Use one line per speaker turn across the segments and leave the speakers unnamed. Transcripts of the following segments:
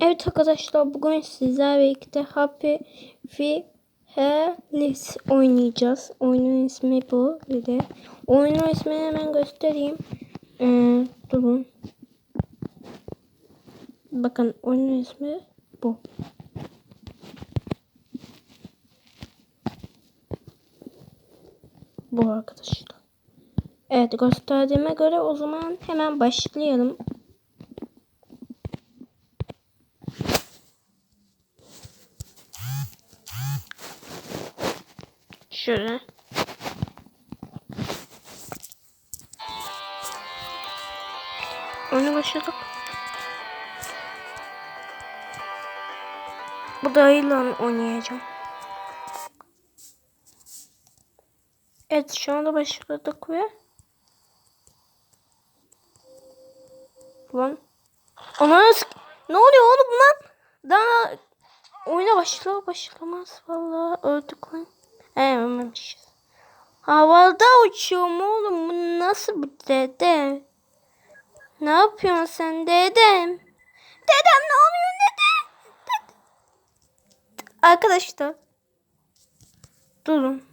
Evet arkadaşlar bugün sizlerle birlikte Happy Fearless oynayacağız. Oyunun ismi bu bir de. Oyunun ismini hemen göstereyim. Ee, durun. Bakın oyunun ismi bu. Bu arkadaşlar. Evet gösterdiğime göre o zaman hemen başlayalım. Şöyle. Oyuna başladık. Bu dayıyla oynayacağım. Evet şu anda başladık ve Lan Ana ne oluyor oğlum lan? Daha oyuna başlar başlamaz vallahi öldük lan. He ölmemişiz. Havada uçuyorum oğlum. Bu nasıl bir dede? Ne yapıyorsun sen dedem? Dedem ne oluyor dede? Dede. Arkadaşlar. Durun.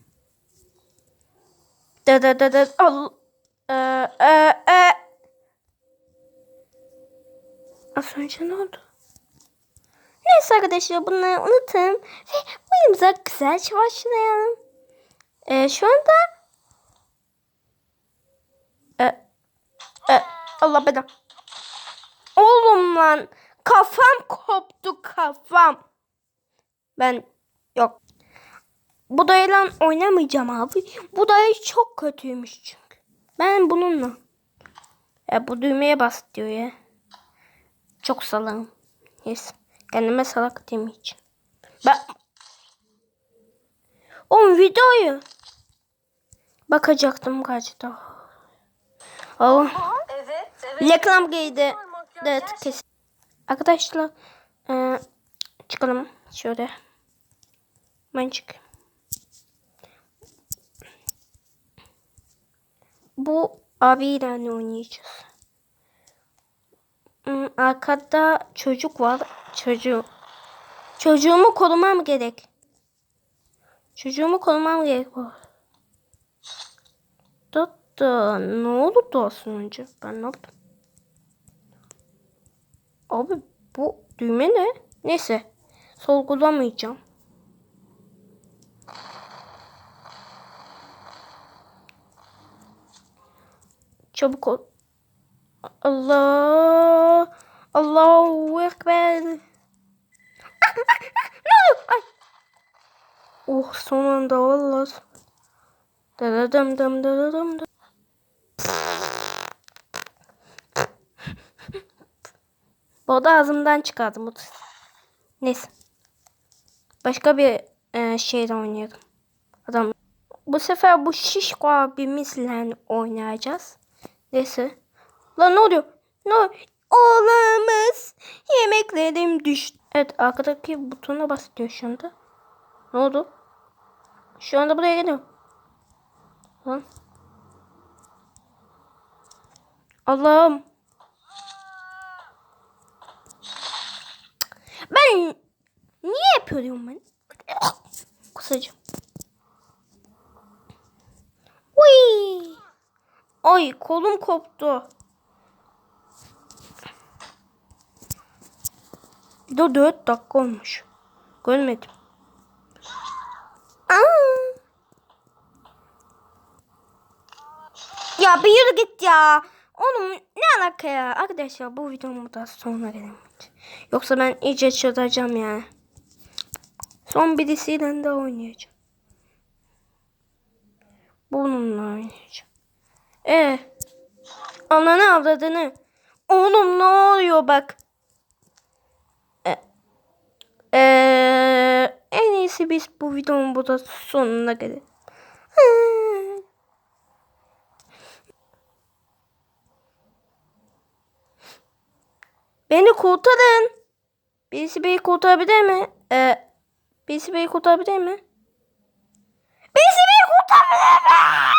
Dede dede al. Ee, e, e. Az önce ne oldu? Neyse arkadaşlar bunları unutun ve oyunumuza güzelce başlayalım. Ee, şu anda e, e, Allah beden. Oğlum lan kafam koptu kafam. Ben yok. Bu dayıyla oynamayacağım abi. Bu dayı çok kötüymüş çünkü. Ben bununla. Ya bu düğmeye bas diyor ya. Çok salağım. Yes. Kendime salak demeyeceğim. Ben... O videoyu bakacaktım kaçta. Oh.
Evet, evet.
Reklam geldi.
Makyaj
Evet kesin. Arkadaşlar e, çıkalım şöyle. Ben çık. Bu abiyle oynayacağız? Hmm, arkada çocuk var. Çocuğu. Çocuğumu korumam gerek. Çocuğumu korumam gerek var. Tatta ne oldu az önce? Ben ne yaptım? Abi bu düğme ne? Neyse. Sorgulamayacağım. Çabuk ol. Allah. Allahu Ekber. ne oluyor? Ay. Oh son anda valla. Dadadım dım dadadım dım. Bu da ağzımdan çıkardım. Neyse. Başka bir e, şeyle oynayalım. Adam. Bu sefer bu şişko abimizle oynayacağız. Neyse. Lan ne oluyor? Ne oluyor? Olamaz. Yemeklerim düştü. Evet arkadaki butona basıyor şu. Ne oldu? Şu anda buraya geliyor. Lan. Allah'ım. Ben niye yapıyorum ben? Kusacağım. Uy. Ay kolum koptu. Bir de 4 dakika olmuş. Görmedim. Ya bir yürü git ya. Oğlum ne alaka ya? Arkadaşlar bu videomu da sonuna gelelim. Yoksa ben iyice çıldıracağım yani. Son birisiyle de oynayacağım. Bununla oynayacağım. E Ananı avradını. Oğlum ne oluyor bak. E, e, en iyisi biz bu videonun burada sonuna gelelim. Beni kurtarın. Birisi beni kurtarabilir mi? Ee, birisi beni kurtarabilir mi? Birisi beni kurtarabilir mi?